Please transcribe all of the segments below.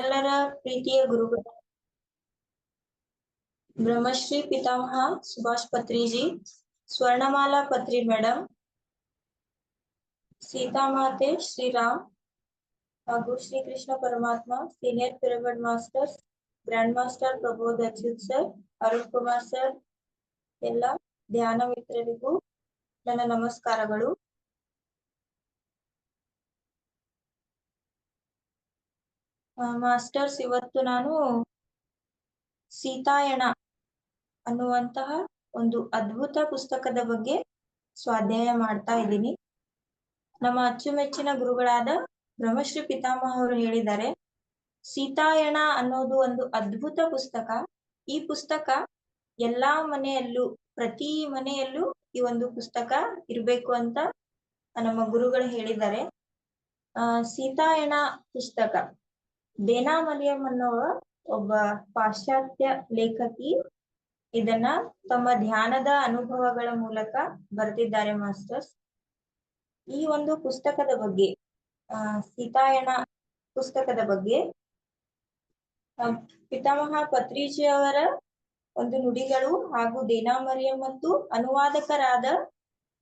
ಎಲ್ಲರ ಪ್ರೀತಿಯ ಗುರುಗಳು. ಬ್ರಹ್ಮಶ್ರೀ ಪಿತಾಮಹ ಸುಭಾಷ್ ಪತ್ರಿಜಿ, ಸ್ವರ್ಣಮಾಲಾ ಪತ್ರಿ ಮೇಡಮ್ ಸೀತಾಮಾತೆ ಶ್ರೀರಾಮ್ ಹಾಗೂ ಶ್ರೀಕೃಷ್ಣ ಪರಮಾತ್ಮ, senior pyramid masters, grand master Prabodh Achyut sir, Arun Kumar sir, ಎಲ್ಲ ಧ್ಯಾನ ಮಿತ್ರರಿಗೂ ನನ್ನ ನಮಸ್ಕಾರಗಳು. ಮಾಸ್ಟರ್ಸ್ ಇವತ್ತು ನಾನು ಸೀತಾಯಣ ಅನ್ನುವಂತಹ ಒಂದು ಅದ್ಭುತ ಪುಸ್ತಕದ ಬಗ್ಗೆ ಸ್ವಾಧ್ಯಾಯ ಮಾಡ್ತಾ ಇದ್ದೀನಿ. ನಮ್ಮ ಅಚ್ಚುಮೆಚ್ಚಿನ ಗುರುಗಳಾದ ಬ್ರಹ್ಮಶ್ರೀ ಪಿತಾಮಹ ಅವರು ಹೇಳಿದ್ದಾರೆ, ಸೀತಾಯಣ ಅನ್ನೋದು ಒಂದು ಅದ್ಭುತ ಪುಸ್ತಕ. ಈ ಪುಸ್ತಕ ಎಲ್ಲಾ ಮನೆಯಲ್ಲೂ, ಪ್ರತಿ ಮನೆಯಲ್ಲೂ ಈ ಒಂದು ಪುಸ್ತಕ ಇರಬೇಕು ಅಂತ ನಮ್ಮ ಗುರುಗಳು ಹೇಳಿದ್ದಾರೆ. ಆ, ಸೀತಾಯಣ ಪುಸ್ತಕ. ದೇನಾ ಮರಿಯಂ ಅನ್ನೋ ಒಬ್ಬ ಪಾಶ್ಚಾತ್ಯ ಲೇಖಕಿ ಇದನ್ನ ತಮ್ಮ ಧ್ಯಾನದ ಅನುಭವಗಳ ಮೂಲಕ ಬರೆದಿದ್ದಾರೆ ಮಾಸ್ಟರ್ಸ್. ಈ ಒಂದು ಪುಸ್ತಕದ ಬಗ್ಗೆ ಸೀತಾಯಣ ಪುಸ್ತಕದ ಬಗ್ಗೆ ಪಿತಾಮಹ ಪತ್ರಿಜಿ ಅವರ ಒಂದು ನುಡಿಗಳು ಹಾಗೂ ದೇನಾ ಮರಿಯಂ ಮತ್ತು ಅನುವಾದಕರಾದ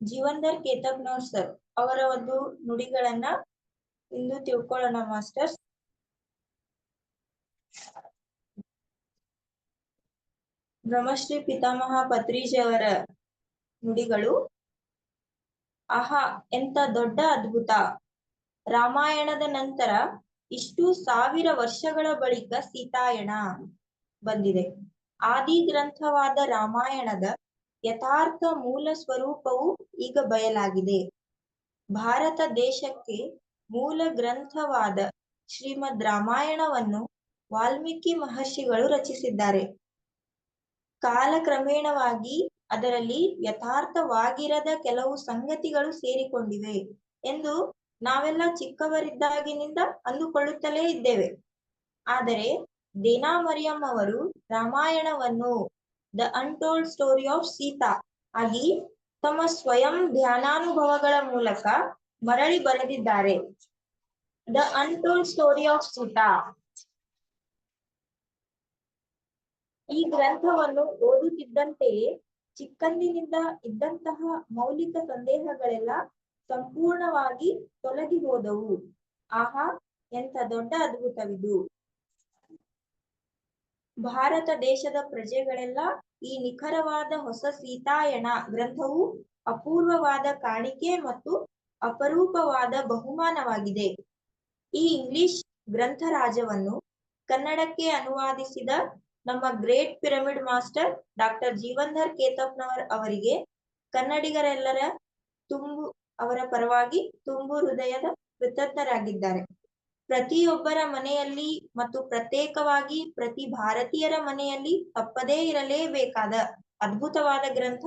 ಜೀವಂದರ್ ಕೇತಬ್ನವ್ರ್ ಸರ್ ಅವರ ಒಂದು ನುಡಿಗಳನ್ನ ಇಂದು ತಿಳ್ಕೊಳ್ಳೋಣ ಮಾಸ್ಟರ್ಸ್. ಬ್ರಹ್ಮಶ್ರೀ ಪಿತಾಮಹ ಪತ್ರೀಜಿಯವರ ನುಡಿಗಳು. ಆಹಾ ಎಂತ ದೊಡ್ಡ ಅದ್ಭುತ. ರಾಮಾಯಣದ ನಂತರ ಇಷ್ಟು ಸಾವಿರ ವರ್ಷಗಳ ಬಳಿಕ ಸೀತಾಯಣ ಬಂದಿದೆ. ಆದಿ ಗ್ರಂಥವಾದ ರಾಮಾಯಣದ ಯಥಾರ್ಥ ಮೂಲ ಸ್ವರೂಪವು ಈಗ ಬಯಲಾಗಿದೆ. ಭಾರತ ದೇಶಕ್ಕೆ ಮೂಲ ಗ್ರಂಥವಾದ ಶ್ರೀಮದ್ ರಾಮಾಯಣವನ್ನು ವಾಲ್ಮೀಕಿ ಮಹರ್ಷಿಗಳು ರಚಿಸಿದ್ದಾರೆ. ಕಾಲಕ್ರಮೇಣವಾಗಿ ಅದರಲ್ಲಿ ಯಥಾರ್ಥವಾಗಿರದ ಕೆಲವು ಸಂಗತಿಗಳು ಸೇರಿಕೊಂಡಿವೆ ಎಂದು ನಾವೆಲ್ಲ ಚಿಕ್ಕವರಿದ್ದಾಗಿನಿಂದ ಅಂದುಕೊಳ್ಳುತ್ತಲೇ ಇದ್ದೇವೆ. ಆದರೆ ದೇನಾ ಮರಿಯಂ ಅವರು ರಾಮಾಯಣವನ್ನು the untold story of Sita ಆಗಿ ತಮ್ಮ ಸ್ವಯಂ ಧ್ಯಾನಾನುಭವಗಳ ಮೂಲಕ ಮರಳಿ ಬರೆದಿದ್ದಾರೆ. The untold story of Sita ಈ ಗ್ರಂಥವನ್ನು ಓದುತ್ತಿದ್ದಂತೆಯೇ ಚಿಕ್ಕಂದಿನಿಂದ ಇದ್ದಂತಹ ಮೌಲಿಕ ಸಂದೇಹಗಳೆಲ್ಲ ಸಂಪೂರ್ಣವಾಗಿ ತೊಲಗಿ ಹೋದವು. ಆಹಾ, ಎಂಥ ದೊಡ್ಡ ಅದ್ಭುತವಿದು. ಭಾರತ ದೇಶದ ಪ್ರಜೆಗಳೆಲ್ಲ ಈ ನಿಖರವಾದ ಹೊಸ ಸೀತಾಯಣ ಗ್ರಂಥವು ಅಪೂರ್ವವಾದ ಕಾಣಿಕೆ ಮತ್ತು ಅಪರೂಪವಾದ ಬಹುಮಾನವಾಗಿದೆ. ಈ ಇಂಗ್ಲಿಷ್ ಗ್ರಂಥರಾಜವನ್ನು ಕನ್ನಡಕ್ಕೆ ಅನುವಾದಿಸಿದ ನಮ್ಮ great pyramid master doctor Jeevandhar Ketapnavar ಅವರಿಗೆ, ಕನ್ನಡಿಗರೆಲ್ಲರ ತುಂಬು, ಅವರ ಪರವಾಗಿ ತುಂಬು ಹೃದಯದ ಕೃತಜ್ಞರಾಗಿದ್ದಾರೆ. ಪ್ರತಿಯೊಬ್ಬರ ಮನೆಯಲ್ಲಿ ಮತ್ತು ಪ್ರತ್ಯೇಕವಾಗಿ ಪ್ರತಿ ಭಾರತೀಯರ ಮನೆಯಲ್ಲಿ ತಪ್ಪದೇ ಇರಲೇಬೇಕಾದ ಅದ್ಭುತವಾದ ಗ್ರಂಥ,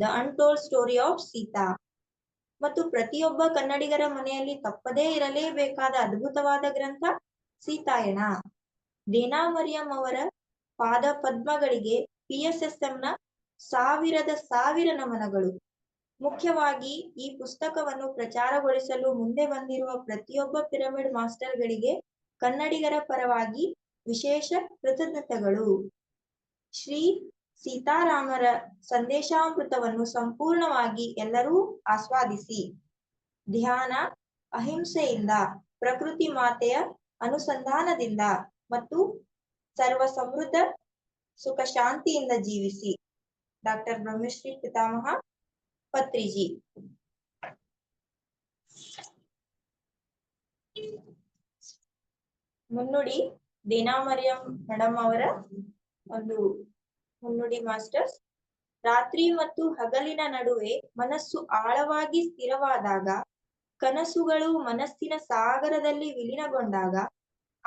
the untold story of Sita. ಮತ್ತು ಪ್ರತಿಯೊಬ್ಬ ಕನ್ನಡಿಗರ ಮನೆಯಲ್ಲಿ ತಪ್ಪದೇ ಇರಲೇಬೇಕಾದ ಅದ್ಭುತವಾದ ಗ್ರಂಥ, ಸೀತಾಯಣ. ದೇನಾ ಮರಿಯಂ ಅವರ ಪಾದ ಪದ್ಮಗಳಿಗೆ ಪಿಎಸ್ಎಸ್ಎಂನ ಸಾವಿರದ ಸಾವಿರ ನಮನಗಳು. ಮುಖ್ಯವಾಗಿ ಈ ಪುಸ್ತಕವನ್ನು ಪ್ರಚಾರಗೊಳಿಸಲು ಮುಂದೆ ಬಂದಿರುವ ಪ್ರತಿಯೊಬ್ಬ ಪಿರಮಿಡ್ ಮಾಸ್ಟರ್ಗಳಿಗೆ ಕನ್ನಡಿಗರ ಪರವಾಗಿ ವಿಶೇಷ ಕೃತಜ್ಞತೆಗಳು. ಶ್ರೀ ಸೀತಾರಾಮರ ಸಂದೇಶಾಮೃತವನ್ನು ಸಂಪೂರ್ಣವಾಗಿ ಎಲ್ಲರೂ ಆಸ್ವಾದಿಸಿ. ಧ್ಯಾನ, ಅಹಿಂಸೆಯಿಂದ, ಪ್ರಕೃತಿ ಮಾತೆಯ ಅನುಸಂಧಾನದಿಂದ ಮತ್ತು ಸರ್ವ ಸಮೃದ್ಧ ಸುಖ ಶಾಂತಿಯಿಂದ ಜೀವಿಸಿ. ಡಾಕ್ಟರ್ ಬ್ರಹ್ಮಶ್ರೀ ಪಿತಾಮಹ ಪತ್ರಿಜಿ. ಮುನ್ನುಡಿ ದೇನಾ ಮರಿಯಂ ಮೇಡಮ್ ಅವರ ಒಂದು ಮುನ್ನುಡಿ ಮಾಸ್ಟರ್ಸ್. ರಾತ್ರಿ ಮತ್ತು ಹಗಲಿನ ನಡುವೆ ಮನಸ್ಸು ಆಳವಾಗಿ ಸ್ಥಿರವಾದಾಗ, ಕನಸುಗಳು ಮನಸ್ಸಿನ ಸಾಗರದಲ್ಲಿ ವಿಲೀನಗೊಂಡಾಗ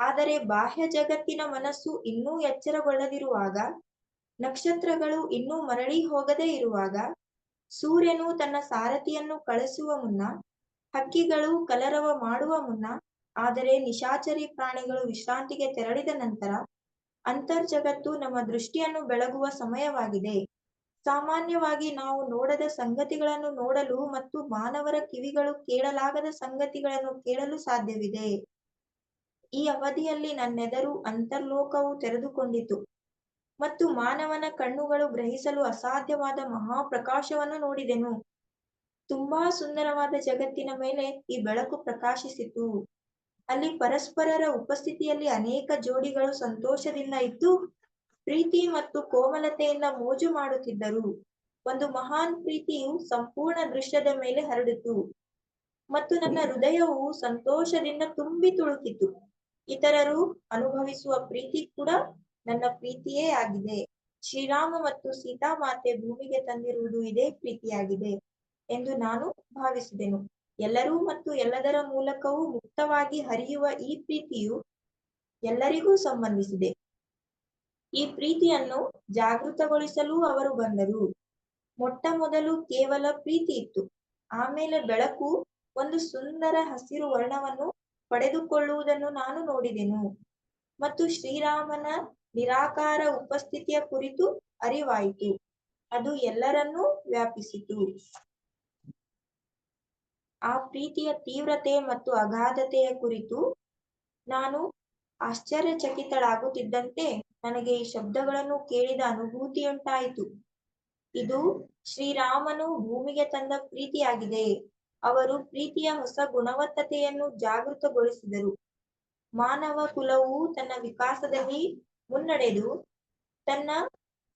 ಆದರೆ ಬಾಹ್ಯ ಜಗತ್ತಿನ ಮನಸ್ಸು ಇನ್ನೂ ಎಚ್ಚರಗೊಳ್ಳದಿರುವಾಗ, ನಕ್ಷತ್ರಗಳು ಇನ್ನೂ ಮರಳಿ ಹೋಗದೇ ಇರುವಾಗ, ಸೂರ್ಯನು ತನ್ನ ಸಾರಥಿಯನ್ನು ಕಳಿಸುವ ಮುನ್ನ, ಹಕ್ಕಿಗಳು ಕಲರವ ಮಾಡುವ ಮುನ್ನ, ಆದರೆ ನಿಶಾಚರಿ ಪ್ರಾಣಿಗಳು ವಿಶ್ರಾಂತಿಗೆ ತೆರಳಿದ ನಂತರ, ಅಂತರ್ಜಗತ್ತು ನಮ್ಮ ದೃಷ್ಟಿಯನ್ನು ಬೆಳಗುವ ಸಮಯವಾಗಿದೆ. ಸಾಮಾನ್ಯವಾಗಿ ನಾವು ನೋಡದ ಸಂಗತಿಗಳನ್ನು ನೋಡಲು ಮತ್ತು ಮಾನವರ ಕಿವಿಗಳು ಕೇಳಲಾಗದ ಸಂಗತಿಗಳನ್ನು ಕೇಳಲು ಸಾಧ್ಯವಿದೆ. ಈ ಅವಧಿಯಲ್ಲಿ ನನ್ನೆದರು ಅಂತರ್ಲೋಕವು ತೆರೆದುಕೊಂಡಿತು. ಮತ್ತು ಮಾನವನ ಕಣ್ಣುಗಳು ಗ್ರಹಿಸಲು ಅಸಾಧ್ಯವಾದ ಮಹಾಪ್ರಕಾಶವನ್ನು ನೋಡಿದೆನು. ತುಂಬಾ ಸುಂದರವಾದ ಜಗತ್ತಿನ ಮೇಲೆ ಈ ಬೆಳಕು ಪ್ರಕಾಶಿಸಿತು. ಅಲ್ಲಿ ಪರಸ್ಪರರ ಉಪಸ್ಥಿತಿಯಲ್ಲಿ ಅನೇಕ ಜೋಡಿಗಳು ಸಂತೋಷದಿಂದ ಇದ್ದು, ಪ್ರೀತಿ ಮತ್ತು ಕೋಮಲತೆಯಿಂದ ಮೋಜು ಮಾಡುತ್ತಿದ್ದರು. ಒಂದು ಮಹಾನ್ ಪ್ರೀತಿಯು ಸಂಪೂರ್ಣ ದೃಶ್ಯದ ಮೇಲೆ ಹರಡಿತು. ಮತ್ತು ನನ್ನ ಹೃದಯವು ಸಂತೋಷದಿಂದ ತುಂಬಿ ತುಳುಕಿತು. ಇತರರು ಅನುಭವಿಸುವ ಪ್ರೀತಿ ಕೂಡ ನನ್ನ ಪ್ರೀತಿಯೇ ಆಗಿದೆ. ಶ್ರೀರಾಮ ಮತ್ತು ಸೀತಾಮಾತೆ ಭೂಮಿಗೆ ತಂದಿರುವುದು ಇದೇ ಪ್ರೀತಿಯಾಗಿದೆ ಎಂದು ನಾನು ಭಾವಿಸಿದೆನು. ಎಲ್ಲರೂ ಮತ್ತು ಎಲ್ಲದರ ಮೂಲಕವೂ ಮುಕ್ತವಾಗಿ ಹರಿಯುವ ಈ ಪ್ರೀತಿಯು ಎಲ್ಲರಿಗೂ ಸಂಬಂಧಿಸಿದೆ. ಈ ಪ್ರೀತಿಯನ್ನು ಜಾಗೃತಗೊಳಿಸಲು ಅವರು ಬಂದರು. ಮೊಟ್ಟ ಮೊದಲು ಕೇವಲ ಪ್ರೀತಿ ಇತ್ತು. ಆಮೇಲೆ ಬೆಳಕು ಒಂದು ಸುಂದರ ಹಸಿರು ವರ್ಣವನ್ನು ಪಡೆದುಕೊಳ್ಳುವುದನ್ನು ನಾನು ನೋಡಿದೆನು. ಮತ್ತು ಶ್ರೀರಾಮನ ನಿರಾಕಾರ ಉಪಸ್ಥಿತಿಯ ಕುರಿತು ಅರಿವಾಯಿತು. ಅದು ಎಲ್ಲರನ್ನೂ ವ್ಯಾಪಿಸಿತು. ಆ ಪ್ರೀತಿಯ ತೀವ್ರತೆ ಮತ್ತು ಅಗಾಧತೆಯ ಕುರಿತು ನಾನು ಆಶ್ಚರ್ಯಚಕಿತಳಾಗುತ್ತಿದ್ದಂತೆ ನನಗೆ ಈ ಶಬ್ದಗಳನ್ನು ಕೇಳಿದ ಅನುಭೂತಿಯುಂಟಾಯಿತು. ಇದು ಶ್ರೀರಾಮನು ಭೂಮಿಗೆ ತಂದ ಪ್ರೀತಿಯಾಗಿದೆ. ಅವರು ಪ್ರೀತಿಯ ಹೊಸ ಗುಣವತ್ತತೆಯನ್ನು ಜಾಗೃತಗೊಳಿಸಿದರು. ಮಾನವ ಕುಲವು ತನ್ನ ವಿಕಾಸದಲ್ಲಿ ಮುನ್ನಡೆದು ತನ್ನ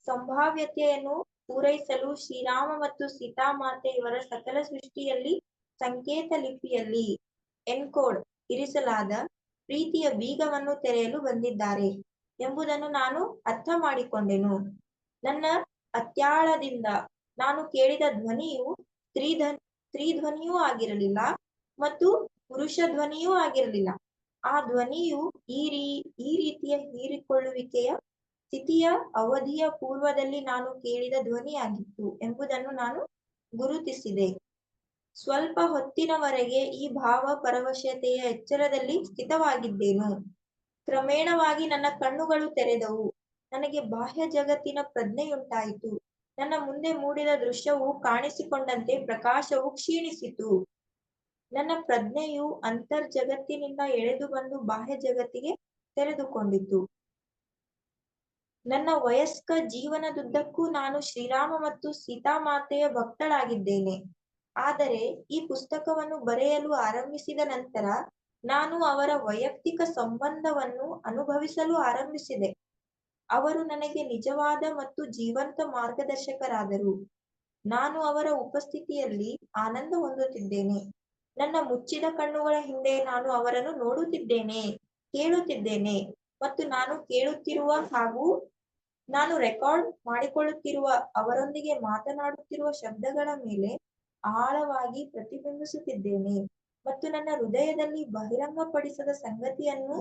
ಸಂಭಾವ್ಯತೆಯನ್ನು ಪೂರೈಸಲು ಶ್ರೀರಾಮ ಮತ್ತು ಸೀತಾಮಾತೆ ಇವರ ಸಕಲ ಸೃಷ್ಟಿಯಲ್ಲಿ ಸಂಕೇತ ಲಿಪಿಯಲ್ಲಿ ಎನ್ಕೋಡ್ ಇರಿಸಲಾದ ಪ್ರೀತಿಯ ಬೀಗವನ್ನು ತೆರೆಯಲು ಬಂದಿದ್ದಾರೆ ಎಂಬುದನ್ನು ನಾನು ಅರ್ಥ ಮಾಡಿಕೊಂಡೆನು. ನನ್ನ ಅತ್ಯಾಳದಿಂದ ನಾನು ಕೇಳಿದ ಧ್ವನಿಯು ಸ್ತ್ರೀಧನ್ ಧ್ವನಿಯೂ ಆಗಿರಲಿಲ್ಲ ಮತ್ತು ಪುರುಷ ಧ್ವನಿಯೂ ಆಗಿರಲಿಲ್ಲ. ಆ ಧ್ವನಿಯು ಈ ರೀ, ಈ ರೀತಿಯ ಹೀರಿಕೊಳ್ಳುವಿಕೆಯ ಸ್ಥಿತಿಯ ಅವಧಿಯ ಪೂರ್ವದಲ್ಲಿ ನಾನು ಕೇಳಿದ ಧ್ವನಿಯಾಗಿತ್ತು ಎಂಬುದನ್ನು ನಾನು ಗುರುತಿಸಿದೆ. ಸ್ವಲ್ಪ ಹೊತ್ತಿನವರೆಗೆ ಈ ಭಾವ ಪರವಶತೆಯ ಎಚ್ಚರದಲ್ಲಿ ಸ್ಥಿತವಾಗಿದ್ದೇನು. ಕ್ರಮೇಣವಾಗಿ ನನ್ನ ಕಣ್ಣುಗಳು ತೆರೆದವು. ನನಗೆ ಬಾಹ್ಯ ಜಗತ್ತಿನ ಪ್ರಜ್ಞೆಯುಂಟಾಯಿತು. ನನ್ನ ಮುಂದೆ ಮೂಡಿದ ದೃಶ್ಯವು ಕಾಣಿಸಿಕೊಂಡಂತೆ ಪ್ರಕಾಶವು ಕ್ಷೀಣಿಸಿತು. ನನ್ನ ಪ್ರಜ್ಞೆಯು ಅಂತರ್ಜಗತ್ತಿನಿಂದ ಎಳೆದು ಬಂದು ಬಾಹ್ಯ ಜಗತ್ತಿಗೆ ತೆರೆದುಕೊಂಡಿತು. ನನ್ನ ವಯಸ್ಕ ಜೀವನದುದ್ದಕ್ಕೂ ನಾನು ಶ್ರೀರಾಮ ಮತ್ತು ಸೀತಾಮಾತೆಯ ಭಕ್ತಳಾಗಿದ್ದೇನೆ. ಆದರೆ ಈ ಪುಸ್ತಕವನ್ನು ಬರೆಯಲು ಆರಂಭಿಸಿದ ನಂತರ ನಾನು ಅವರ ವೈಯಕ್ತಿಕ ಸಂಬಂಧವನ್ನು ಅನುಭವಿಸಲು ಆರಂಭಿಸಿದೆ. ಅವರು ನನಗೆ ನಿಜವಾದ ಮತ್ತು ಜೀವಂತ ಮಾರ್ಗದರ್ಶಕರಾದರು. ನಾನು ಅವರ ಉಪಸ್ಥಿತಿಯಲ್ಲಿ ಆನಂದ ಹೊಂದುತ್ತಿದ್ದೇನೆ. ನನ್ನ ಮುಚ್ಚಿದ ಕಣ್ಣುಗಳ ಹಿಂದೆ ನಾನು ಅವರನ್ನು ನೋಡುತ್ತಿದ್ದೇನೆ, ಕೇಳುತ್ತಿದ್ದೇನೆ ಮತ್ತು ನಾನು ಕೇಳುತ್ತಿರುವ ಹಾಗೂ ನಾನು ರೆಕಾರ್ಡ್ ಮಾಡಿಕೊಳ್ಳುತ್ತಿರುವ ಅವರೊಂದಿಗೆ ಮಾತನಾಡುತ್ತಿರುವ ಶಬ್ದಗಳ ಮೇಲೆ ಆಳವಾಗಿ ಪ್ರತಿಬಿಂಬಿಸುತ್ತಿದ್ದೇನೆ ಮತ್ತು ನನ್ನ ಹೃದಯದಲ್ಲಿ ಬಹಿರಂಗಪಡಿಸದ ಸಂಗತಿಯನ್ನು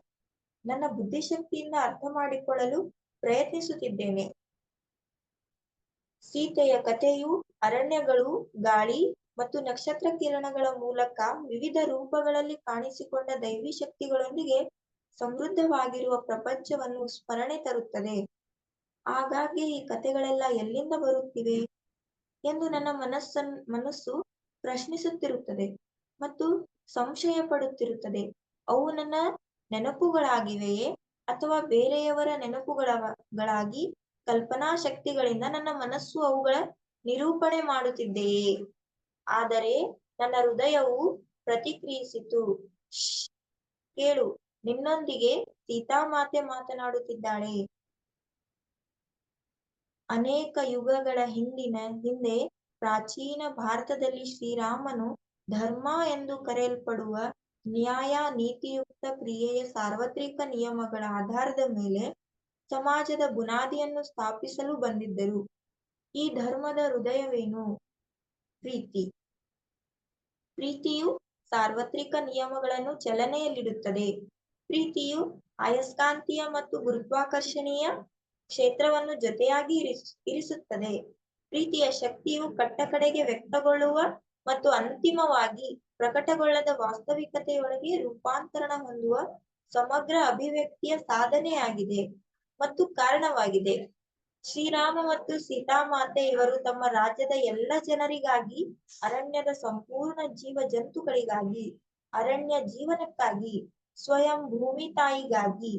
ನನ್ನ ಬುದ್ಧಿಶಕ್ತಿಯಿಂದ ಅರ್ಥ ಮಾಡಿಕೊಳ್ಳಲು ಪ್ರಯತ್ನಿಸುತ್ತಿದ್ದೇನೆ. ಸೀತೆಯ ಕಥೆಯು ಅರಣ್ಯಗಳು, ಗಾಳಿ ಮತ್ತು ನಕ್ಷತ್ರ ಕಿರಣಗಳ ಮೂಲಕ ವಿವಿಧ ರೂಪಗಳಲ್ಲಿ ಕಾಣಿಸಿಕೊಂಡ ದೈವಿ ಶಕ್ತಿಗಳೊಂದಿಗೆ ಸಮೃದ್ಧವಾಗಿರುವ ಪ್ರಪಂಚವನ್ನು ಸ್ಮರಣೆ ತರುತ್ತದೆ. ಹಾಗಾಗಿ ಈ ಕಥೆಗಳೆಲ್ಲ ಎಲ್ಲಿಂದ ಬರುತ್ತಿವೆ ಎಂದು ನನ್ನ ಮನಸ್ಸನ್, ಮನಸ್ಸು ಪ್ರಶ್ನಿಸುತ್ತಿರುತ್ತದೆ ಮತ್ತು ಸಂಶಯ ಪಡುತ್ತಿರುತ್ತದೆ ಅವು ನನ್ನ ನೆನಪುಗಳಾಗಿವೆಯೇ? ಅಥವಾ ಬೇರೆಯವರ ನೆನಪುಗಳಾಗಿ ಕಲ್ಪನಾ ಶಕ್ತಿಗಳಿಂದ ನನ್ನ ಮನಸ್ಸು ಅವುಗಳ ನಿರೂಪಣೆ ಮಾಡುತ್ತಿದ್ದೆಯೇ ಆದರೆ ನನ್ನ ಹೃದಯವು ಪ್ರತಿಕ್ರಿಯಿಸಿತು. "ಶ್ಶ್, ಕೇಳು ನಿನ್ನೊಂದಿಗೆ ಸೀತಾಮಾತೆ ಮಾತನಾಡುತ್ತಿದ್ದಾಳೆ. ಅನೇಕ ಯುಗಗಳ ಹಿಂದಿನ ಹಿಂದೆ ಪ್ರಾಚೀನ ಭಾರತದಲ್ಲಿ ಶ್ರೀರಾಮನು ಧರ್ಮ ಎಂದು ಕರೆಯಲ್ಪಡುವ ನ್ಯಾಯ, ನೀತಿಯುಕ್ತ ಕ್ರಿಯೆಯ ಸಾರ್ವತ್ರಿಕ ನಿಯಮಗಳ ಆಧಾರದ ಮೇಲೆ ಸಮಾಜದ ಬುನಾದಿಯನ್ನು ಸ್ಥಾಪಿಸಲು ಬಂದಿದ್ದರು. ಈ ಧರ್ಮದ ಹೃದಯವೇನು? ಪ್ರೀತಿ. ಪ್ರೀತಿಯು ಸಾರ್ವತ್ರಿಕ ನಿಯಮಗಳನ್ನು ಚಲನೆಯಲ್ಲಿಡುತ್ತದೆ. ಪ್ರೀತಿಯು ಅಯಸ್ಕಾಂತೀಯ ಮತ್ತು ಗುರುತ್ವಾಕರ್ಷಣೀಯ ಕ್ಷೇತ್ರವನ್ನು ಜೊತೆಯಾಗಿ ಇರಿಸ್, ಇರಿಸುತ್ತದೆ. ಪ್ರೀತಿಯ ಶಕ್ತಿಯು ಕಟ್ಟಕಡೆಗೆ ವ್ಯಕ್ತಗೊಳ್ಳುವ ಮತ್ತು ಅಂತಿಮವಾಗಿ ಪ್ರಕಟಗೊಳ್ಳದ ವಾಸ್ತವಿಕತೆಯೊಳಗೆ ರೂಪಾಂತರಣ ಹೊಂದುವ ಸಮಗ್ರ ಅಭಿವ್ಯಕ್ತಿಯ ಸಾಧನೆಯಾಗಿದೆ ಮತ್ತು ಕಾರಣವಾಗಿದೆ. ಶ್ರೀರಾಮ ಮತ್ತು ಸೀತಾಮಾತೆ ಇವರು ತಮ್ಮ ರಾಜ್ಯದ ಎಲ್ಲ ಜನರಿಗಾಗಿ ಅರಣ್ಯದ ಸಂಪೂರ್ಣ ಜೀವ ಜಂತುಗಳಿಗಾಗಿ, ಅರಣ್ಯ ಜೀವನಕ್ಕಾಗಿ, ಸ್ವಯಂ ಭೂಮಿ ತಾಯಿಗಾಗಿ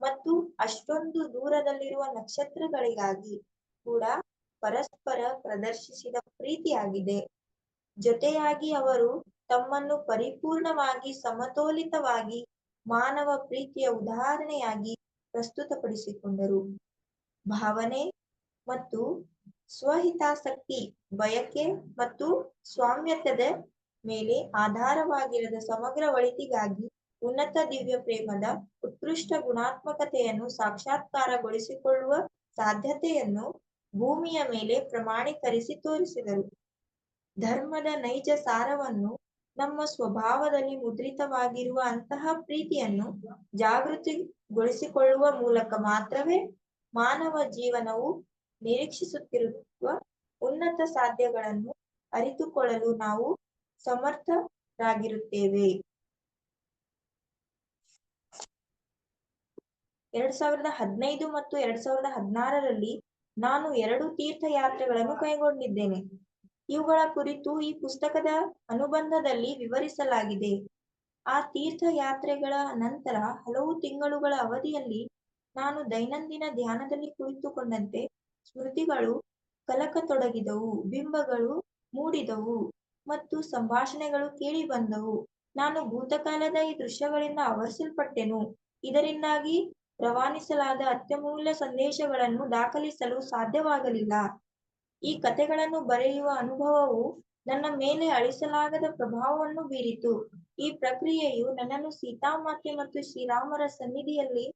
ಮತ್ತು ಅಷ್ಟೊಂದು ದೂರದಲ್ಲಿರುವ ನಕ್ಷತ್ರಗಳಿಗಾಗಿ ಕೂಡ ಪರಸ್ಪರ ಪ್ರದರ್ಶಿಸಿದ ಪ್ರೀತಿಯಾಗಿದೆ. ಜೊತೆಯಾಗಿ ಅವರು ತಮ್ಮನ್ನು ಪರಿಪೂರ್ಣವಾಗಿ ಸಮತೋಲಿತವಾಗಿ ಮಾನವ ಪ್ರೀತಿಯ ಉದಾಹರಣೆಯಾಗಿ ಪ್ರಸ್ತುತಪಡಿಸಿಕೊಂಡರು. ಭಾವನೆ ಮತ್ತು ಸ್ವಹಿತಾಸಕ್ತಿ, ಬಯಕೆ ಮತ್ತು ಸ್ವಾಮ್ಯತದ ಮೇಲೆ ಆಧಾರವಾಗಿರದ ಸಮಗ್ರ ಒಳಿತಿಗಾಗಿ ಉನ್ನತ ದಿವ್ಯ ಪ್ರೇಮದ ಉತ್ಕೃಷ್ಟ ಗುಣಾತ್ಮಕತೆಯನ್ನು ಸಾಕ್ಷಾತ್ಕಾರಗೊಳಿಸಿಕೊಳ್ಳುವ ಸಾಧ್ಯತೆಯನ್ನು ಭೂಮಿಯ ಮೇಲೆ ಪ್ರಮಾಣೀಕರಿಸಿ ತೋರಿಸಿದರು. ಧರ್ಮದ ನೈಜ ಸಾರವನ್ನು ನಮ್ಮ ಸ್ವಭಾವದಲ್ಲಿ ಮುದ್ರಿತವಾಗಿರುವ ಅಂತಹ ಪ್ರೀತಿಯನ್ನು ಜಾಗೃತಿಗೊಳಿಸಿಕೊಳ್ಳುವ ಮೂಲಕ ಮಾತ್ರವೇ ಮಾನವ ಜೀವನವು ನಿರೀಕ್ಷಿಸುತ್ತಿರುವ ಉನ್ನತ ಸಾಧ್ಯಗಳನ್ನು ಅರಿತುಕೊಳ್ಳಲು ನಾವು ಸಮರ್ಥರಾಗಿರುತ್ತೇವೆ. ಎರಡ್ ಸಾವಿರದ ಹದಿನೈದು ಮತ್ತು ಎರಡ್ ಸಾವಿರದ ಹದಿನಾರರಲ್ಲಿ ನಾನು ಎರಡು ತೀರ್ಥಯಾತ್ರೆಗಳನ್ನು ಕೈಗೊಂಡಿದ್ದೇನೆ. ಇವುಗಳ ಕುರಿತು ಈ ಪುಸ್ತಕದ ಅನುಬಂಧದಲ್ಲಿ ವಿವರಿಸಲಾಗಿದೆ. ಆ ತೀರ್ಥಯಾತ್ರೆಗಳ ನಂತರ ಹಲವು ತಿಂಗಳುಗಳ ಅವಧಿಯಲ್ಲಿ ನಾನು ದೈನಂದಿನ ಧ್ಯಾನದಲ್ಲಿ ಕುಳಿತುಕೊಂಡಂತೆ ಸ್ಮೃತಿಗಳು ಕಲಕತೊಡಗಿದವು, ಬಿಂಬಗಳು ಮೂಡಿದವು ಮತ್ತು ಸಂಭಾಷಣೆಗಳು ಕೇಳಿ ಬಂದವು ನಾನು ಭೂತಕಾಲದ ಈ ದೃಶ್ಯಗಳಿಂದ ಆವರಿಸಲ್ಪಟ್ಟೆನು. ಇದರಿಂದಾಗಿ ರವಾನಿಸಲಾದ ಅತ್ಯಮೂಲ್ಯ ಸಂದೇಶಗಳನ್ನು ದಾಖಲಿಸಲು ಸಾಧ್ಯವಾಗಲಿಲ್ಲ. ಈ ಕಥೆಗಳನ್ನು ಬರೆಯುವ ಅನುಭವವು ನನ್ನ ಮೇಲೆ ಅಳಿಸಲಾಗದ ಪ್ರಭಾವವನ್ನು ಬೀರಿತು. ಈ ಪ್ರಕ್ರಿಯೆಯು ನನ್ನನ್ನು ಸೀತಾಮಾತೆ ಮತ್ತು ಶ್ರೀರಾಮರ ಸನ್ನಿಧಿಯಲ್ಲಿ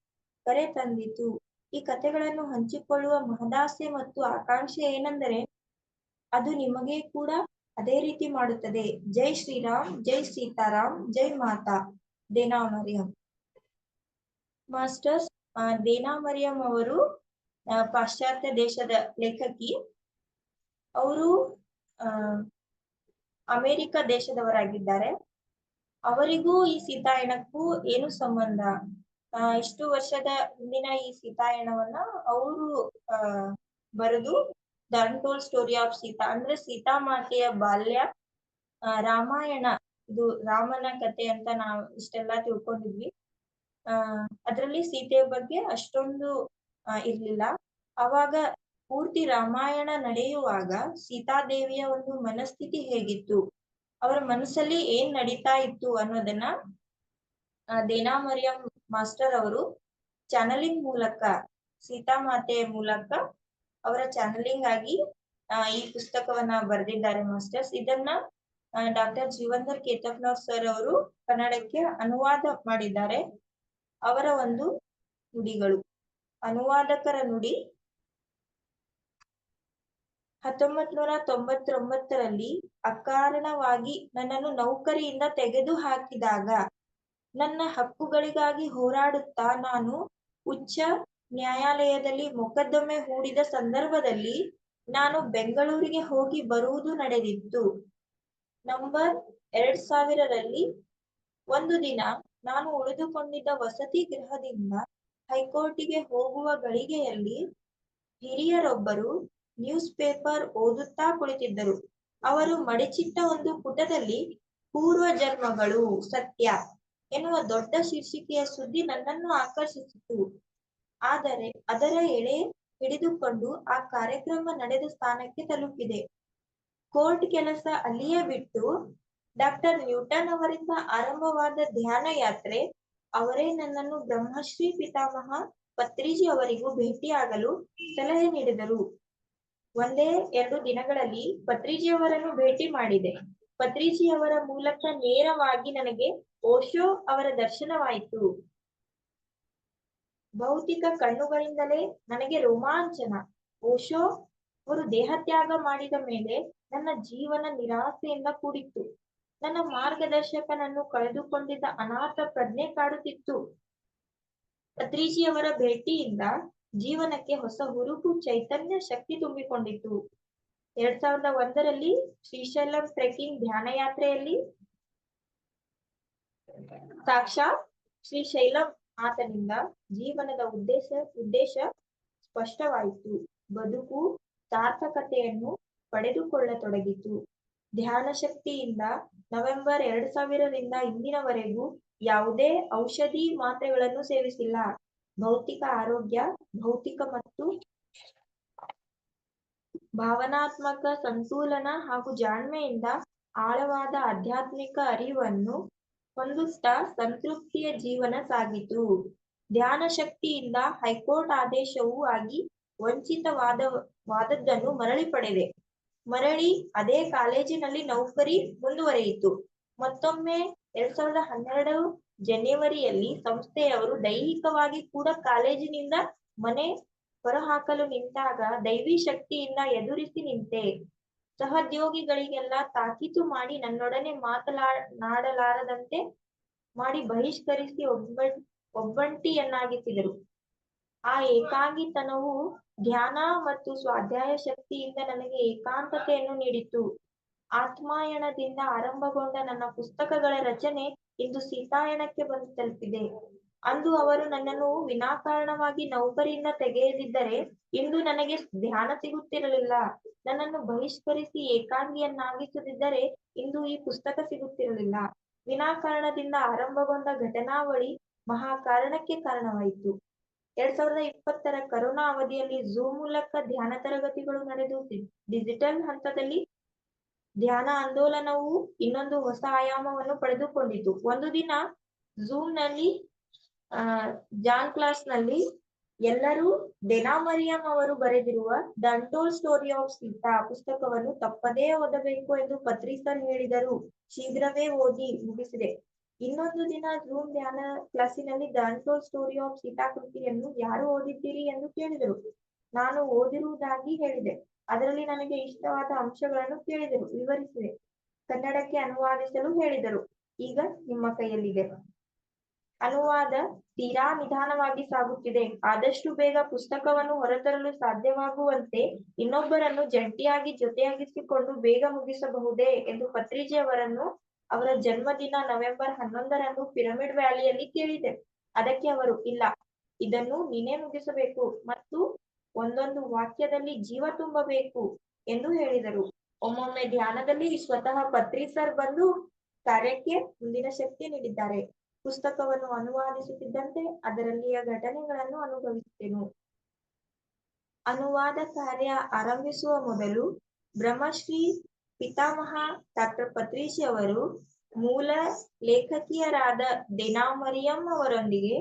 ಕರೆತಂದಿತು. ಈ ಕಥೆಗಳನ್ನು ಹಂಚಿಕೊಳ್ಳುವ ಮಹದಾಸೆ ಮತ್ತು ಆಕಾಂಕ್ಷೆ ಏನೆಂದರೆ, ಅದು ನಿಮಗೆ ಕೂಡ ಅದೇ ರೀತಿ ಮಾಡುತ್ತದೆ. ಜೈ ಶ್ರೀರಾಮ್, ಜೈ ಸೀತಾರಾಮ್, ಜೈ ಮಾತಾ. Dena Merriam masters Dena Merriam ಅವರು ಪಾಶ್ಚಾತ್ಯ ದೇಶದ ಲೇಖಕಿ ಅವರು ಅಮೆರಿಕ ದೇಶದವರಾಗಿದ್ದಾರೆ. ಅವರಿಗೂ ಈ ಸೀತಾಯಣಕ್ಕೂ ಏನು ಸಂಬಂಧ? ಇಷ್ಟು ವರ್ಷದ ಹಿಂದಿನ ಈ ಸೀತಾಯಣವನ್ನ ಅವರು ಬರೆದು, ದ ಸ್ಟೋರಿ ಆಫ್ ಸೀತಾ, ಅಂದ್ರೆ ಸೀತಾಮಾತೆಯ ಬಾಲ್ಯ ರಾಮಾಯಣ, ಇದು ರಾಮನ ಕತೆ ಅಂತ ನಾವು ಇಷ್ಟೆಲ್ಲ ತಿಳ್ಕೊಂಡಿದ್ವಿ. ಆ, ಅದ್ರಲ್ಲಿ ಸೀತೆಯ ಬಗ್ಗೆ ಅಷ್ಟೊಂದು ಇರ್ಲಿಲ್ಲ. ಅವಾಗ ಪೂರ್ತಿ ರಾಮಾಯಣ ನಡೆಯುವಾಗ ಸೀತಾದೇವಿಯ ಒಂದು ಮನಸ್ಥಿತಿ ಹೇಗಿತ್ತು? ಅವರ ಮನಸ್ಸಲ್ಲಿ ಏನ್ ನಡೀತಾ ಇತ್ತು ಅನ್ನೋದನ್ನ ದೇನಾ ಮರಿಯಂ ಮಾಸ್ಟರ್ ಅವರು ಚಾನಲಿಂಗ್ ಮೂಲಕ ಸೀತಾಮಾತೆಯ ಮೂಲಕ ಅವರ ಚಾನಲಿಂಗ್ ಆಗಿ ಈ ಪುಸ್ತಕವನ್ನ ಬರೆದಿದ್ದಾರೆ ಮಾಸ್ಟರ್ಸ್. ಇದನ್ನ ಡಾಕ್ಟರ್ ಜೀವಂದರ್ ಕೇತಪ್ನವ್ರ್ ಸರ್ ಅವರು ಕನ್ನಡಕ್ಕೆ ಅನುವಾದ ಮಾಡಿದ್ದಾರೆ. ಅವರ ಒಂದು ನುಡಿಗಳು. ಅನುವಾದಕರ ನುಡಿ ಹತ್ತೊಂಬತ್ ನೂರ ತೊಂಬತ್ತೊಂಬತ್ತರಲ್ಲಿ ಅಕಾರಣವಾಗಿ ನನ್ನನ್ನು ನೌಕರಿಯಿಂದ ತೆಗೆದು ಹಾಕಿದಾಗ ನನ್ನ ಹಕ್ಕುಗಳಿಗಾಗಿ ಹೋರಾಡುತ್ತಾ ನಾನು ಉಚ್ಚ ನ್ಯಾಯಾಲಯದಲ್ಲಿ ಮೊಕದ್ದಮೆ ಹೂಡಿದ ಸಂದರ್ಭದಲ್ಲಿ ನಾನು ಬೆಂಗಳೂರಿಗೆ ಹೋಗಿ ಬರುವುದು ನಡೆದಿತ್ತು. ನಂಬರ್ ಎರಡ್ ಸಾವಿರರಲ್ಲಿ ಒಂದು ದಿನ ನಾನು ಉಳಿದುಕೊಂಡಿದ್ದ ವಸತಿ ಗೃಹದಿಂದ ಹೈಕೋರ್ಟಿಗೆ ಹೋಗುವ ಗಳಿಗೆಯಲ್ಲಿ ಹಿರಿಯರೊಬ್ಬರು ನ್ಯೂಸ್ ಪೇಪರ್ ಓದುತ್ತಾ ಕುಳಿತಿದ್ದರು. ಅವರು ಮಡಿಚಿಟ್ಟ ಒಂದು ಪುಟದಲ್ಲಿ ಪೂರ್ವ ಜನ್ಮಗಳು ಸತ್ಯ ಎನ್ನುವ ದೊಡ್ಡ ಶೀರ್ಷಿಕೆಯ ಸುದ್ದಿ ನನ್ನನ್ನು ಆಕರ್ಷಿಸಿತು. ಆದರೆ ಅದರ ಎಳೆ ಹಿಡಿದುಕೊಂಡು ಆ ಕಾರ್ಯಕ್ರಮ ನಡೆದ ಸ್ಥಾನಕ್ಕೆ ತಲುಪಿದೆ. ಕೋರ್ಟ್ ಕೆಲಸ ಅಲ್ಲಿಯೇ ಬಿಟ್ಟು ಡಾಕ್ಟರ್ ನ್ಯೂಟನ್ ಅವರಿಂದ ಆರಂಭವಾದ ಧ್ಯಾನ ಯಾತ್ರೆ, ಅವರೇ ನನ್ನನ್ನು ಬ್ರಹ್ಮಶ್ರೀ ಪಿತಾಮಹ ಪತ್ರಿಜಿ ಅವರಿಗೂ ಭೇಟಿಯಾಗಲು ಸಲಹೆ ನೀಡಿದರು. ಒಂದೇ ಎರಡು ದಿನಗಳಲ್ಲಿ ಪತ್ರಿಜಿಯವರನ್ನು ಭೇಟಿ ಮಾಡಿದೆ. ಪತ್ರಿಜಿಯವರ ಮೂಲಕ ನೇರವಾಗಿ ನನಗೆ ಓಶೋ ಅವರ ದರ್ಶನವಾಯಿತು. ಭೌತಿಕ ಕಣ್ಣುಗಳಿಂದಲೇ ನನಗೆ ರೋಮಾಂಚನ. ಓಶೋ ಅವರು ದೇಹತ್ಯಾಗ ಮಾಡಿದ ಮೇಲೆ ನನ್ನ ಜೀವನ ನಿರಾಸೆಯಿಂದ ಕೂಡಿತ್ತು. ನನ್ನ ಮಾರ್ಗದರ್ಶಕನನ್ನು ಕಳೆದುಕೊಂಡಿದ್ದ ಅನಾಥ ಪ್ರಜ್ಞೆ ಕಾಡುತ್ತಿತ್ತು. ಪತ್ರಿಜಿಯವರ ಭೇಟಿಯಿಂದ ಜೀವನಕ್ಕೆ ಹೊಸ ಹುರುಪು ಚೈತನ್ಯ ಶಕ್ತಿ ತುಂಬಿಕೊಂಡಿತು ಎರಡ್ ಸಾವಿರದ ಒಂದರಲ್ಲಿ ಶ್ರೀಶೈಲಂ ಟ್ರೆಕಿಂಗ್ ಧ್ಯಾನ ಯಾತ್ರೆಯಲ್ಲಿ ಸಾಕ್ಷಾತ್ ಶ್ರೀಶೈಲಂ ಆತನಿಂದ ಜೀವನದ ಉದ್ದೇಶ ಉದ್ದೇಶ ಸ್ಪಷ್ಟವಾಯಿತು. ಬದುಕು ಸಾರ್ಥಕತೆಯನ್ನು ಪಡೆದುಕೊಳ್ಳತೊಡಗಿತು. ಧ್ಯಾನ ಶಕ್ತಿಯಿಂದ ನವೆಂಬರ್ ಎರಡ್ ಸಾವಿರದಿಂದ ಇಂದಿನವರೆಗೂ ಯಾವುದೇ ಔಷಧಿ ಮಾತ್ರೆಗಳನ್ನು ಸೇವಿಸಿಲ್ಲ. ಭೌತಿಕ ಆರೋಗ್ಯ, ಭೌತಿಕ ಮತ್ತು ಭಾವನಾತ್ಮಕ ಸಂತುಲನ ಹಾಗೂ ಜಾಣ್ಮೆಯಿಂದ ಆಳವಾದ ಆಧ್ಯಾತ್ಮಿಕ ಅರಿವನ್ನು ಹೊಂದುತ್ತಾ ಸಂತೃಪ್ತಿಯ ಜೀವನ ಸಾಗಿತು. ಧ್ಯಾನ ಶಕ್ತಿಯಿಂದ ಹೈಕೋರ್ಟ್ ಆದೇಶವೂ ಆಗಿ ವಂಚಿತವಾದ, ವಾದದ್ದನ್ನು ಮರಳಿ ಪಡೆದೆ. ಮರಳಿ ಅದೇ ಕಾಲೇಜಿನಲ್ಲಿ ನೌಕರಿ ಮುಂದುವರಿಯಿತು. ಮತ್ತೊಮ್ಮೆ ಎರಡ್ ಸಾವಿರದ ಹನ್ನೆರಡು ಜನವರಿಯಲ್ಲಿ ಸಂಸ್ಥೆಯವರು ದೈಹಿಕವಾಗಿ ಕೂಡ ಕಾಲೇಜಿನಿಂದ ಮನೆ ಹೊರಹಾಕಲು ನಿಂತಾಗ ದೈವಿ ಶಕ್ತಿಯಿಂದ ಎದುರಿಸಿ ನಿಂತೆ. ಸಹೋದ್ಯೋಗಿಗಳಿಗೆಲ್ಲ ತಾಕೀತು ಮಾಡಿ ನನ್ನೊಡನೆ ಮಾತನಾಡಲಾರದಂತೆ ಮಾಡಿ ಬಹಿಷ್ಕರಿಸಿ ಒಬ್ಬ, ಒಬ್ಬಂಟಿಯನ್ನಾಗಿಸಿದರು. ಆ ಏಕಾಂಗಿತನವು ಧ್ಯಾನ ಮತ್ತು ಸ್ವಾಧ್ಯಾಯ ಶಕ್ತಿಯಿಂದ ನನಗೆ ಏಕಾಂತತೆಯನ್ನು ನೀಡಿತು ಆತ್ಮಾಯಣದಿಂದ ಆರಂಭಗೊಂಡ ನನ್ನ ಪುಸ್ತಕಗಳ ರಚನೆ ಇಂದು ಸೀತಾಯನಕ್ಕೆ ಬಂದು ತಲುಪಿದೆ ಅಂದು ಅವರು ನನ್ನನ್ನು ವಿನಾಕಾರಣವಾಗಿ ನೌಕರಿಯಿಂದ ತೆಗೆಯದಿದ್ದರೆ ಇಂದು ನನಗೆ ಧ್ಯಾನ ಸಿಗುತ್ತಿರಲಿಲ್ಲ. ನನ್ನನ್ನು ಬಹಿಷ್ಕರಿಸಿ ಏಕಾಂಗಿಯನ್ನಾಗಿಸದಿದ್ದರೆ ಇಂದು ಈ ಪುಸ್ತಕ ಸಿಗುತ್ತಿರಲಿಲ್ಲ. ವಿನಾಕಾರಣದಿಂದ ಆರಂಭಗೊಂಡ ಘಟನಾವಳಿ ಮಹಾ ಕಾರಣಕ್ಕೆ ಕಾರಣವಾಯಿತು. ಎರಡ್ ಸಾವಿರದ ಇಪ್ಪತ್ತರ ಕರೋನಾ ಅವಧಿಯಲ್ಲಿ ಝೂಮ್ ಮೂಲಕ ಧ್ಯಾನ ತರಗತಿಗಳು ನಡೆದು ಡಿಜಿಟಲ್ ಹಂತದಲ್ಲಿ ಧ್ಯಾನ, ಆಂದೋಲನವು ಇನ್ನೊಂದು ಹೊಸ ಆಯಾಮವನ್ನು ಪಡೆದುಕೊಂಡಿತು. ಒಂದು ದಿನ ಝೂಮ್ನಲ್ಲಿ ಆ ಜಾನ್ ಕ್ಲಾಸ್ನಲ್ಲಿ ಎಲ್ಲರೂ ಡೆನಾ ಮರಿಯಂ ಅವರು ಬರೆದಿರುವ the untold story of Sita ಪುಸ್ತಕವನ್ನು ತಪ್ಪದೇ ಓದಬೇಕು ಎಂದು ಪತ್ರಿಸರ್ ಹೇಳಿದರು. ಶೀಘ್ರವೇ ಓದಿ ಮುಗಿಸಿದೆ. ಇನ್ನೊಂದು ದಿನ ಝೂಮ್ ಧ್ಯಾನ ಕ್ಲಾಸಿನಲ್ಲಿ the untold story of Sita ಕೃತಿಯನ್ನು ಯಾರು ಓದಿದ್ದೀರಿ ಎಂದು ಕೇಳಿದರು. ನಾನು ಓದಿರುವುದಾಗಿ ಹೇಳಿದೆ. ಅದರಲ್ಲಿ ನನಗೆ ಇಷ್ಟವಾದ ಅಂಶಗಳನ್ನು ಕೇಳಿದರು, ವಿವರಿಸಿದೆ. ಕನ್ನಡಕ್ಕೆ ಅನುವಾದಿಸಲು ಹೇಳಿದರು. ಈಗ ನಿಮ್ಮ ಕೈಯಲ್ಲಿದೆ. ಅನುವಾದ ತೀರಾ ನಿಧಾನವಾಗಿ ಸಾಗುತ್ತಿದೆ. ಆದಷ್ಟು ಬೇಗ ಪುಸ್ತಕವನ್ನು ಹೊರತರಲು ಸಾಧ್ಯವಾಗುವಂತೆ ಇನ್ನೊಬ್ಬರನ್ನು ಜಂಟಿಯಾಗಿ ಜೊತೆಯಾಗಿಸಿಕೊಂಡು ಬೇಗ ಮುಗಿಸಬಹುದೇ ಎಂದು ಪತ್ರಿಜಿಯವರನ್ನು ಅವರ ಜನ್ಮದಿನ ನವೆಂಬರ್ ಹನ್ನೊಂದರಂದು ಪಿರಮಿಡ್ ವ್ಯಾಲಿಯಲ್ಲಿ ಕೇಳಿದೆ. ಅದಕ್ಕೆ ಅವರು, ಇಲ್ಲ, ಇದನ್ನು ನೀನೇ ಮುಗಿಸಬೇಕು. ಮತ್ತು ಒಂದೊಂದು ವಾಕ್ಯದಲ್ಲಿ ಜೀವ ತುಂಬಬೇಕು ಎಂದು ಹೇಳಿದರು. ಒಮ್ಮೊಮ್ಮೆ ಧ್ಯಾನದಲ್ಲಿ ಸ್ವತಃ ಪತ್ರಿ ಸರ್ ಬಂದು ಕಾರ್ಯಕ್ಕೆ ಮುಂದಿನ ಶಕ್ತಿ ನೀಡಿದ್ದಾರೆ. ಪುಸ್ತಕವನ್ನು ಅನುವಾದಿಸುತ್ತಿದ್ದಂತೆ ಅದರಲ್ಲಿಯ ಘಟನೆಗಳನ್ನು ಅನುಭವಿಸುತ್ತೇನು. ಅನುವಾದ ಕಾರ್ಯ ಆರಂಭಿಸುವ ಮೊದಲು ಬ್ರಹ್ಮಶ್ರೀ ಪಿತಾಮಹ ಡಾಕ್ಟರ್ ಪತ್ರೀಶಿ ಅವರು ಮೂಲ ಲೇಖಕಿಯರಾದ ದೇನಾ ಮರಿಯಂ ಅವರೊಂದಿಗೆ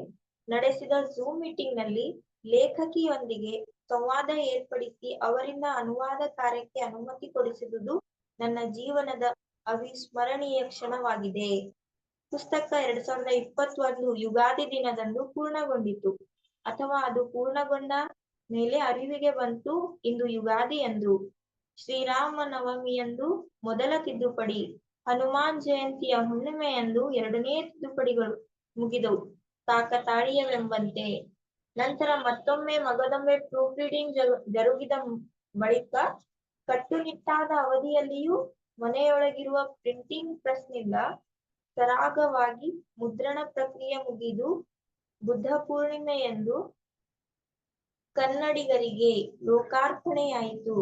ನಡೆಸಿದ ಝೂಮ್ ಮೀಟಿಂಗ್ನಲ್ಲಿ ಲೇಖಕಿಯೊಂದಿಗೆ ಸಂವಾದ ಏರ್ಪಡಿಸಿ ಅವರಿಂದ ಅನುವಾದ ಕಾರ್ಯಕ್ಕೆ ಅನುಮತಿ ಕೊಡಿಸಿದುದು ನನ್ನ ಜೀವನದ ಅವಿಸ್ಮರಣೀಯ ಕ್ಷಣವಾಗಿದೆ. ಪುಸ್ತಕ ಎರಡ್ ಸಾವಿರದ ಇಪ್ಪತ್ತೊಂದು ಯುಗಾದಿ ದಿನದಂದು ಪೂರ್ಣಗೊಂಡಿತು. ಅಥವಾ ಅದು ಪೂರ್ಣಗೊಂಡ ಮೇಲೆ ಅರಿವಿಗೆ ಬಂತು ಇಂದು ಯುಗಾದಿ ಎಂದು ಶ್ರೀರಾಮ ನವಮಿಯಂದು ಮೊದಲ ತಿದ್ದುಪಡಿ, ಹನುಮಾನ್ ಜಯಂತಿಯ ಹುಣ್ಣಿಮೆಯಂದು ಎರಡನೇ ತಿದ್ದುಪಡಿಗಳು ಮುಗಿದವು. ಕಾಕತಾಳೀಯವೆಂಬಂತೆ ನಂತರ ಮತ್ತೊಮ್ಮೆ ಮಗದೊಮ್ಮೆ ಪ್ರೂಫ್ ರೀಡಿಂಗ್ ಜರುಗಿದ ಬಳಿಕ ಕಟ್ಟುನಿಟ್ಟಾದ ಅವಧಿಯಲ್ಲಿಯೂ ಮನೆಯೊಳಗಿರುವ ಪ್ರಿಂಟಿಂಗ್ ಪ್ರೆಸ್ನಿಂದ ಸರಾಗವಾಗಿ ಮುದ್ರಣ ಪ್ರಕ್ರಿಯೆ ಮುಗಿದು ಬುದ್ಧ ಪೂರ್ಣಿಮೆಯಂದು ಕನ್ನಡಿಗರಿಗೆ ಲೋಕಾರ್ಪಣೆಯಾಯಿತು.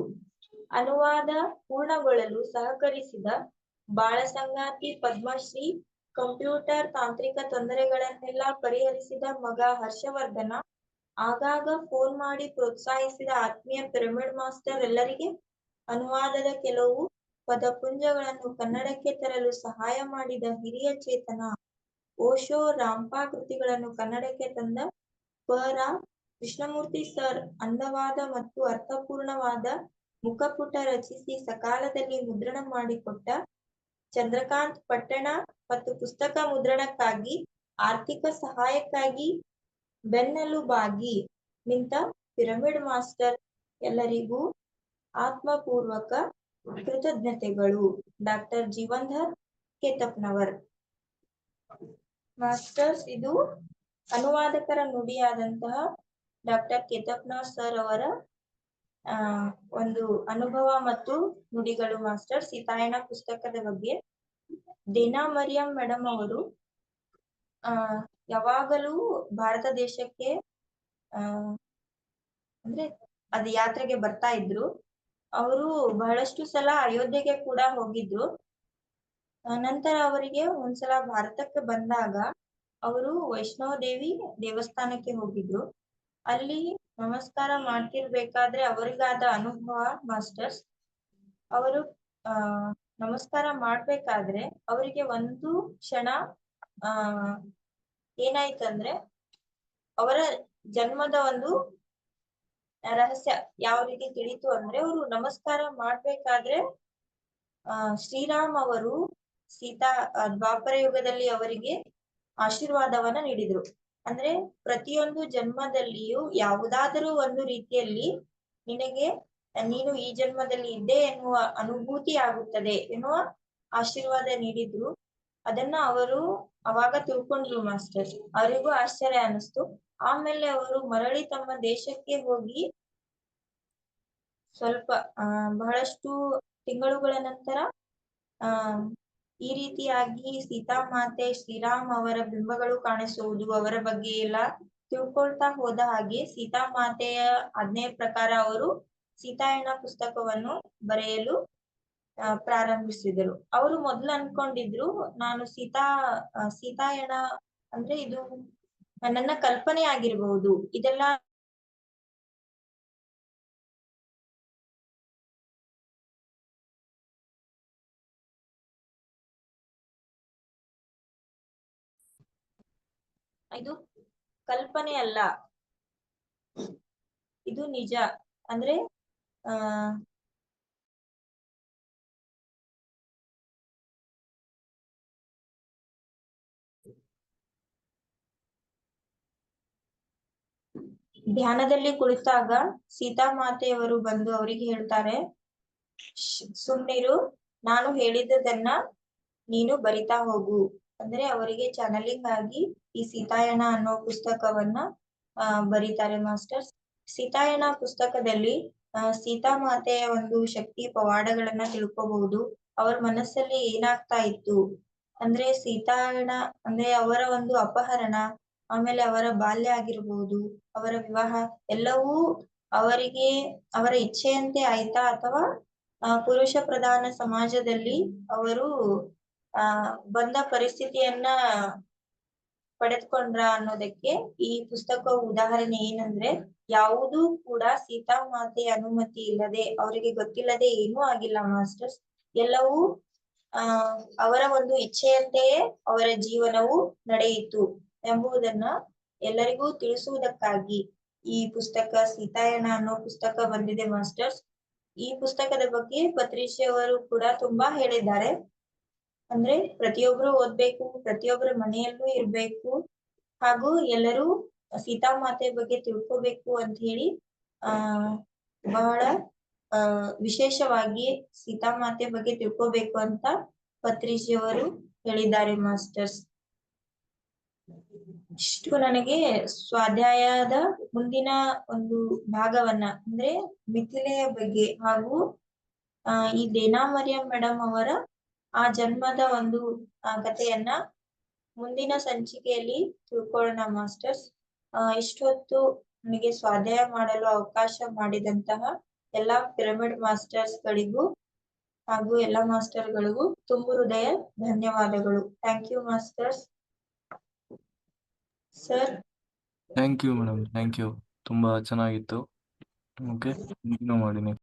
ಅನುವಾದ ಪೂರ್ಣಗೊಳ್ಳಲು ಸಹಕರಿಸಿದ ಬಾಳಸಂಗಾತಿ ಪದ್ಮಶ್ರೀ, ಕಂಪ್ಯೂಟರ್ ತಾಂತ್ರಿಕ ತೊಂದರೆಗಳನ್ನೆಲ್ಲ ಪರಿಹರಿಸಿದ ಮಗ ಹರ್ಷವರ್ಧನ ಆಗಾಗ ಫೋನ್ ಮಾಡಿ ಪ್ರೋತ್ಸಾಹಿಸಿದ ಆತ್ಮೀಯ ಪಿರಮಿಡ್ ಮಾಸ್ಟರ್ ಎಲ್ಲರಿಗೆ ಅನುವಾದದ ಕೆಲವು ಪದಪುಂಜಗಳನ್ನು ಕನ್ನಡಕ್ಕೆ ತರಲು ಸಹಾಯ ಮಾಡಿದ ಹಿರಿಯ ಚೇತನ ಓಶೋ ರಾಂಪಾ ಕೃತಿಗಳನ್ನು ಕನ್ನಡಕ್ಕೆ ತಂದ ಪರ ಕೃಷ್ಣಮೂರ್ತಿ ಸರ್ ಅಂದವಾದ ಮತ್ತು ಅರ್ಥಪೂರ್ಣವಾದ ಮುಖಪುಟ ರಚಿಸಿ ಸಕಾಲದಲ್ಲಿ ಮುದ್ರಣ ಮಾಡಿಕೊಟ್ಟ ಚಂದ್ರಕಾಂತ್ ಪಟ್ಟಣ ಮತ್ತು ಪುಸ್ತಕ ಮುದ್ರಣಕ್ಕಾಗಿ ಆರ್ಥಿಕ ಸಹಾಯಕ್ಕಾಗಿ ಬೆನ್ನೆಲುಬಾಗಿ ನಿಂತ ಪಿರಮಿಡ್ ಮಾಸ್ಟರ್ ಎಲ್ಲರಿಗೂ ಆತ್ಮಪೂರ್ವಕ ಕೃತಜ್ಞತೆಗಳು. ಡಾಕ್ಟರ್ ಜೀವನ್ಧರ್ ಕೇತಪ್ನವರ್. ಮಾಸ್ಟರ್ಸ್, ಇದು ಅನುವಾದಕರ ನುಡಿಯಾದಂತಹ ಡಾಕ್ಟರ್ ಕೇತಪ್ನವರ್ ಸರ್ ಅವರ ಒಂದು ಅನುಭವ ಮತ್ತು ನುಡಿಗಳು ಮಾಸ್ಟರ್ ಸೀತಾಯಣ ಪುಸ್ತಕದ ಬಗ್ಗೆ ದೇನಾ ಮರಿಯಂ ಮೇಡಮ್ ಅವರು ಯಾವಾಗಲೂ ಭಾರತ ದೇಶಕ್ಕೆ, ಆ, ಅಂದ್ರೆ ಅದ್ ಯಾತ್ರೆಗೆ ಬರ್ತಾ ಇದ್ರು. ಅವರು ಬಹಳಷ್ಟು ಸಲ ಅಯೋಧ್ಯೆಗೆ ಕೂಡ ಹೋಗಿದ್ರು. ನಂತರ ಅವರಿಗೆ ಒಂದ್ಸಲ ಭಾರತಕ್ಕೆ ಬಂದಾಗ ಅವರು ವೈಷ್ಣವ ದೇವಿ ದೇವಸ್ಥಾನಕ್ಕೆ ಹೋಗಿದ್ರು. ಅಲ್ಲಿ ನಮಸ್ಕಾರ ಮಾಡ್ತಿರ್ಬೇಕಾದ್ರೆ ಅವರಿಗಾದ ಅನುಭವ, ಮಾಸ್ಟರ್ಸ್ ಅವರು, ಆ, ನಮಸ್ಕಾರ ಮಾಡ್ಬೇಕಾದ್ರೆ ಅವರಿಗೆ ಒಂದು ಕ್ಷಣ, ಆ ಏನಾಯ್ತಂದ್ರೆ ಅವರ ಜನ್ಮದ ಒಂದು ರಹಸ್ಯ ಯಾವ ರೀತಿ ತಿಳಿತು ಅಂದ್ರೆ ಅವರು ನಮಸ್ಕಾರ ಮಾಡ್ಬೇಕಾದ್ರೆ, ಆ, ಶ್ರೀರಾಮ್ ಅವರು ಸೀತಾ ದ್ವಾಪರ ಯುಗದಲ್ಲಿ ಅವರಿಗೆ ಆಶೀರ್ವಾದವನ್ನ ನೀಡಿದ್ರು. ಅಂದ್ರೆ ಪ್ರತಿಯೊಂದು ಜನ್ಮದಲ್ಲಿಯೂ ಯಾವುದಾದರೂ ಒಂದು ರೀತಿಯಲ್ಲಿ ನಿನಗೆ ನೀನು ಈ ಜನ್ಮದಲ್ಲಿ ಇದ್ದೆ ಎನ್ನುವ ಅನುಭೂತಿ ಆಗುತ್ತದೆ ಎನ್ನುವ ಆಶೀರ್ವಾದ ನೀಡಿದ್ರು. ಅದನ್ನ ಅವರು ಅವಾಗ ತಿಳ್ಕೊಂಡ್ರು ಮಾಸ್ಟರ್. ಅವರಿಗೂ ಆಶ್ಚರ್ಯ ಅನಿಸ್ತು ಆಮೇಲೆ ಅವರು ಮರಳಿ ತಮ್ಮ ದೇಶಕ್ಕೆ ಹೋಗಿ ಸ್ವಲ್ಪ ಬಹಳಷ್ಟು ತಿಂಗಳುಗಳ ನಂತರ ಈ ರೀತಿಯಾಗಿ ಸೀತಾಮಾತೆ ಶ್ರೀರಾಮ್ ಅವರ ಬಿಂಬಗಳು ಕಾಣಿಸುವುದು ಅವರ ಬಗ್ಗೆ ಎಲ್ಲ ತಿಳ್ಕೊಳ್ತಾ ಹೋದ ಹಾಗೆ ಸೀತಾಮಾತೆಯ ಆಜ್ಞೆಯ ಪ್ರಕಾರ ಅವರು ಸೀತಾಯಣ ಪುಸ್ತಕವನ್ನು ಬರೆಯಲು ಪ್ರಾರಂಭಿಸಿದರು. ಅವರು ಮೊದ್ಲು ಅನ್ಕೊಂಡಿದ್ರು, ನಾನು ಸೀತಾ ಸೀತಾಯಣ ಅಂದ್ರೆ ಇದು ನನ್ನ ಕಲ್ಪನೆ ಆಗಿರಬಹುದು ಇದೆಲ್ಲ ಇದು ಕಲ್ಪನೆ ಅಲ್ಲ. ಇದು ನಿಜ. ಅಂದ್ರೆ, ಆ ಧ್ಯಾನದಲ್ಲಿ ಕುಳಿತಾಗ ಸೀತಾಮಾತೆಯವರು ಬಂದು ಅವರಿಗೆ ಹೇಳ್ತಾರೆ "ಶ್- ಸುಮ್ನಿರು, ನಾನು ಹೇಳಿದ್ದನ್ನ ನೀನು ಬರಿತಾ ಹೋಗು. ಅಂದ್ರೆ ಅವರಿಗೆ ಚಾನಲಿಂಗ್ ಆಗಿ ಈ ಸೀತಾಯಣ ಅನ್ನೋ ಪುಸ್ತಕವನ್ನ ಬರೀತಾರೆ ಮಾಸ್ಟರ್ಸ್ ಸೀತಾಯಣ ಪುಸ್ತಕದಲ್ಲಿ, ಆ ಸೀತಾಮಾತೆಯ ಒಂದು ಶಕ್ತಿ ಪವಾಡಗಳನ್ನ ತಿಳ್ಕೋಬಹುದು. ಅವ್ರ ಮನಸ್ಸಲ್ಲಿ ಏನಾಗ್ತಾ ಇತ್ತು? ಅಂದ್ರೆ ಸೀತಾಯಣ, ಅಂದ್ರೆ ಅವರ ಒಂದು ಅಪಹರಣ ಆಮೇಲೆ ಅವರ ಬಾಲ್ಯ ಆಗಿರ್ಬಹುದು ಅವರ ವಿವಾಹ ಎಲ್ಲವೂ ಅವರಿಗೆ, ಅವರ ಇಚ್ಛೆಯಂತೆ ಆಯ್ತಾ? ಅಥವಾ ಪುರುಷ ಪ್ರಧಾನ ಸಮಾಜದಲ್ಲಿ ಅವರು, ಆ, ಬಂದ ಪರಿಸ್ಥಿತಿಯನ್ನ ಪಡೆದುಕೊಂಡ್ರ ಅನ್ನೋದಕ್ಕೆ ಈ ಪುಸ್ತಕ ಉದಾಹರಣೆ ಏನಂದ್ರೆ, ಯಾವುದೂ ಕೂಡ ಸೀತಾ ಮಾತೆಯ ಅನುಮತಿ ಇಲ್ಲದೆ, ಅವರಿಗೆ ಗೊತ್ತಿಲ್ಲದೆ ಏನೂ ಆಗಿಲ್ಲ ಮಾಸ್ಟರ್ಸ್. ಎಲ್ಲವೂ ಅವರ ಒಂದು ಇಚ್ಛೆಯಂತೆಯೇ ಅವರ ಜೀವನವು ನಡೆಯಿತು. ಎಂಬುದನ್ನ ಎಲ್ಲರಿಗೂ ತಿಳಿಸುವುದಕ್ಕಾಗಿ ಈ ಪುಸ್ತಕ ಸೀತಾಯಣ ಅನ್ನೋ ಪುಸ್ತಕ ಬಂದಿದೆ, ಮಾಸ್ಟರ್ಸ್. ಈ ಪುಸ್ತಕದ ಬಗ್ಗೆ ಪತ್ರಿಷೆಯವರು ಕೂಡ ತುಂಬಾ ಹೇಳಿದ್ದಾರೆ. ಅಂದ್ರೆ ಪ್ರತಿಯೊಬ್ರು ಓದ್ಬೇಕು ಪ್ರತಿಯೊಬ್ಬರ ಮನೆಯಲ್ಲೂ ಇರ್ಬೇಕು, ಹಾಗೂ ಎಲ್ಲರೂ ಸೀತಾಮಾತೆ ಬಗ್ಗೆ ತಿಳ್ಕೋಬೇಕು ಅಂತ ಹೇಳಿ, ಆ, ಬಹಳ, ಆ, ವಿಶೇಷವಾಗಿ ಸೀತಾಮಾತೆ ಬಗ್ಗೆ ತಿಳ್ಕೋಬೇಕು ಅಂತ ಪತ್ರಿಷೆಯವರು ಹೇಳಿದ್ದಾರೆ, ಮಾಸ್ಟರ್ಸ್. ಇಷ್ಟು ನನಗೆ ಸ್ವಾಧ್ಯಾಯದ ಮುಂದಿನ ಒಂದು ಭಾಗವನ್ನ, ಅಂದ್ರೆ ಮಿಥಿಲೆಯ ಬಗ್ಗೆ ಹಾಗೂ ಈ ದೇನಾ ಮರಿಯಂ ಮೇಡಮ್ ಅವರ ಆ ಜನ್ಮದ ಒಂದು ಕಥೆಯನ್ನ ಮುಂದಿನ ಸಂಚಿಕೆಯಲ್ಲಿ ತಿಳ್ಕೊಳ್ಳೋಣ ಮಾಸ್ಟರ್ಸ್. ಇಷ್ಟೊತ್ತು ನನಗೆ ಸ್ವಾಧ್ಯಾಯ ಮಾಡಲು ಅವಕಾಶ ಮಾಡಿದಂತಹ ಎಲ್ಲಾ ಪಿರಮಿಡ್ ಮಾಸ್ಟರ್ಸ್ ಗಳಿಗೂ ಹಾಗೂ ಎಲ್ಲಾ ಮಾಸ್ಟರ್ಗಳಿಗೂ ತುಂಬು ಹೃದಯ ಧನ್ಯವಾದಗಳು. Thank you masters. Sir? Thank you madam thank you ತುಂಬಾ ಚೆನ್ನಾಗಿತ್ತು. ಓಕೆ ಮಾಡಿ